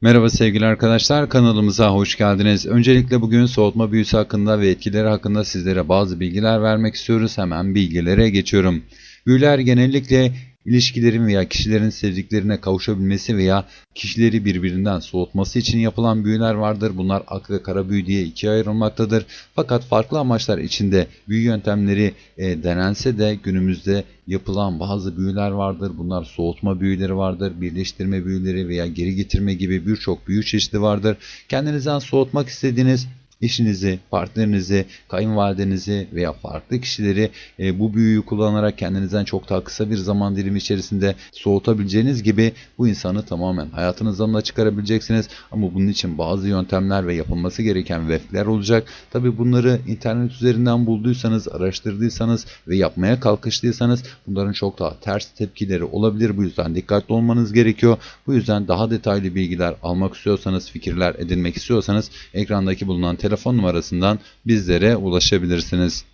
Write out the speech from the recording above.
Merhaba sevgili arkadaşlar kanalımıza hoş geldiniz. Öncelikle bugün soğutma büyüsü hakkında ve etkileri hakkında sizlere bazı bilgiler vermek istiyoruz. Hemen bilgilere geçiyorum. Büyüler genellikle ilişkilerin veya kişilerin sevdiklerine kavuşabilmesi veya kişileri birbirinden soğutması için yapılan büyüler vardır. Bunlar ak ve kara büyü diye ikiye ayrılmaktadır. Fakat farklı amaçlar içinde büyü yöntemleri e, denense de günümüzde yapılan bazı büyüler vardır. Bunlar soğutma büyüleri vardır, birleştirme büyüleri veya geri getirme gibi birçok büyü çeşidi vardır. Kendinizden soğutmak istediğiniz eşinizi, partnerinizi, kayınvalidenizi veya farklı kişileri e, bu büyüyü kullanarak kendinizden çok daha kısa bir zaman dilimi içerisinde soğutabileceğiniz gibi bu insanı tamamen hayatınızdan da çıkarabileceksiniz. Ama bunun için bazı yöntemler ve yapılması gereken vefler olacak. Tabi bunları internet üzerinden bulduysanız, araştırdıysanız ve yapmaya kalkıştıysanız bunların çok daha ters tepkileri olabilir. Bu yüzden dikkatli olmanız gerekiyor. Bu yüzden daha detaylı bilgiler almak istiyorsanız, fikirler edinmek istiyorsanız ekrandaki bulunan telefon numarasından bizlere ulaşabilirsiniz.